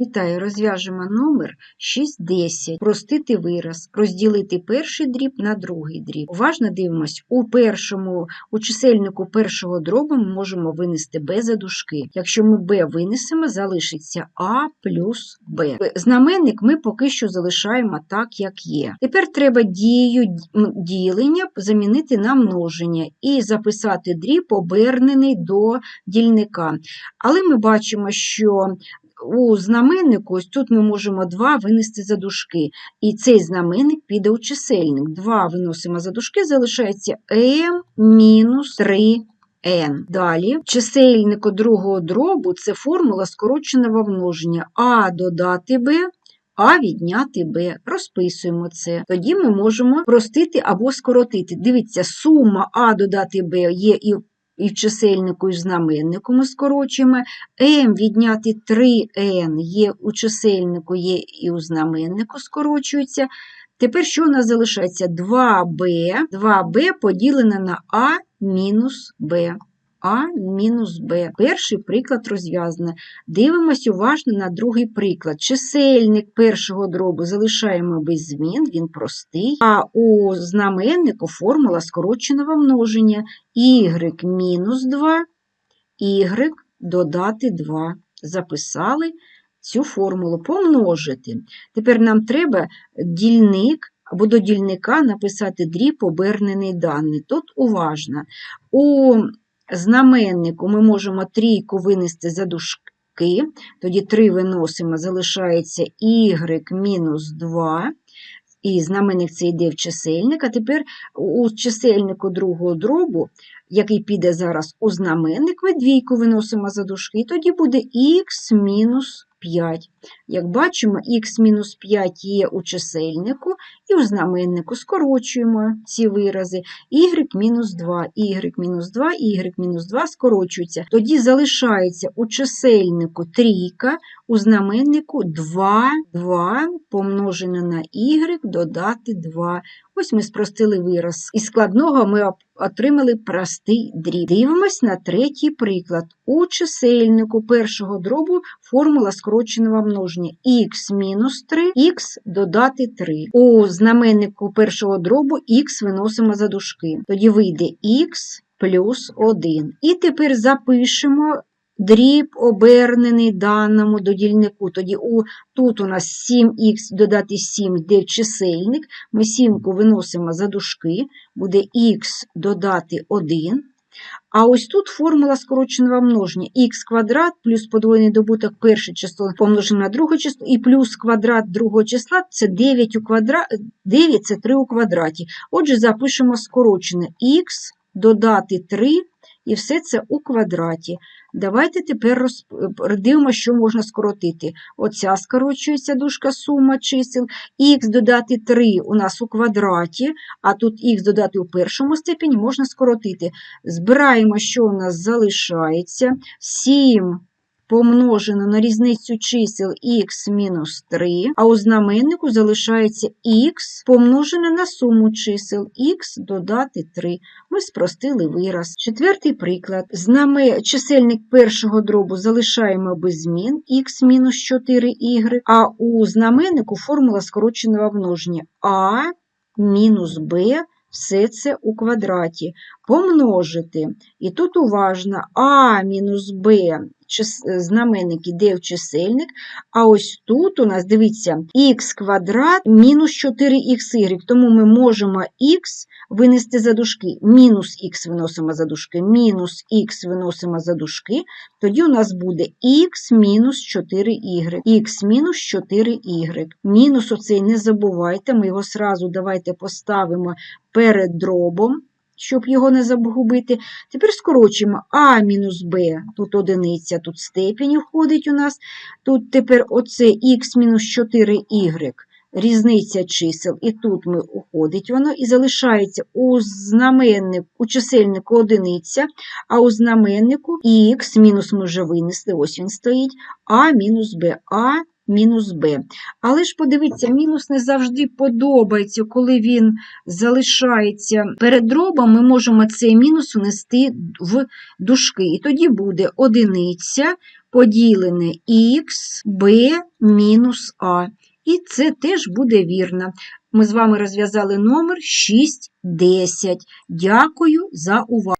Вітаю, розв'яжемо номер 610. Простити вираз, розділити перший дріб на другий дріб. Уважно дивимось, у першому, у чисельнику першого дробу ми можемо винести b за дужки. Якщо ми b винесемо, залишиться a плюс b. Знаменник ми поки що залишаємо так, як є. Тепер треба дію ділення замінити на множення і записати дріб, обернений до дільника. Але ми бачимо, що у знаменнику, ось тут ми можемо 2 винести за дужки. І цей знаменник піде у чисельник. 2 виносимо за дужки, залишається m мінус 3n. Далі, чисельнику другого дробу це формула скороченого множення. А додати b, а відняти b. Розписуємо це. Тоді ми можемо простити або скоротити. Дивіться, сума А додати b є і і в чисельнику, і знаменнику ми скорочуємо. М відняти 3n є у чисельнику, є і у знаменнику скорочується. Тепер що у нас залишається? 2b, 2Б поділене на А мінус b. А мінус Б. Перший приклад розв'язано. Дивимось уважно на другий приклад. Чисельник першого дробу залишаємо без змін, він простий. А у знаменнику формула скороченого множення y мінус 2, y додати 2. Записали цю формулу помножити. Тепер нам треба дільник або до дільника написати дріб обернений даний. Тут уважно. У знаменнику ми можемо трійку винести за дужки, тоді 3 виносимо, залишається y мінус 2, і знаменник це йде в чисельник, а тепер у чисельнику другого дробу, який піде зараз у знаменник, ми двійку виносимо за дужки, тоді буде х мінус 5. Як бачимо, х-5 є у чисельнику і у знаменнику скорочуємо ці вирази. y-2, y-2, y-2 скорочуються. Тоді залишається у чисельнику трійка, у знаменнику 2, 2 помножене на y додати 2. Ось ми спростили вираз. Із складного ми отримали простий дріб. Дивимось на третій приклад. У чисельнику першого дробу формула скороченого множення х мінус 3, х додати 3. У знаменнику першого дробу х виносимо за дужки. Тоді вийде х плюс 1. І тепер запишемо дріб обернений даному додільнику. Тоді у, тут у нас 7х додати 7 йде чисельник. Ми 7 виносимо за дужки, буде х додати 1. А ось тут формула скороченого множення х квадрат плюс подвоєний добуток перше число помножене на друге число, і плюс квадрат другого числа це 9 у квадра... 9 це 3 у квадраті. Отже, запишемо скорочене х додати 3 і все це у квадраті. Давайте тепер роз... дивимося, що можна скоротити. Оця скорочується дужка сума чисел. Х додати 3 у нас у квадраті, а тут х додати у першому степені можна скоротити. Збираємо, що у нас залишається. 7 помножено на різницю чисел х мінус 3, а у знаменнику залишається х помножене на суму чисел х додати 3. Ми спростили вираз. Четвертий приклад. Знаме... Чисельник першого дробу залишаємо без змін х мінус 4y, а у знаменнику формула скороченого множення а мінус b все це у квадраті. Помножити. І тут уважно а мінус b знаменник іде в чисельник, а ось тут у нас, дивіться, х квадрат мінус 4xy, тому ми можемо х винести за дужки, мінус х виносимо за дужки, мінус х виносимо за дужки, тоді у нас буде х мінус 4y, х мінус 4y. Мінус оцей не забувайте, ми його сразу давайте поставимо перед дробом щоб його не загубити. Тепер скорочуємо А мінус Б, тут одиниця, тут степінь входить у нас. Тут тепер оце х мінус 4y, різниця чисел, і тут ми уходить воно, і залишається у знаменнику, у чисельнику одиниця, а у знаменнику х мінус ми вже винесли, ось він стоїть, А мінус Б. А мінус b. Але ж подивіться, мінус не завжди подобається, коли він залишається перед дробом, ми можемо цей мінус внести в дужки. І тоді буде одиниця поділене х, b мінус а. І це теж буде вірно. Ми з вами розв'язали номер 6, 10. Дякую за увагу.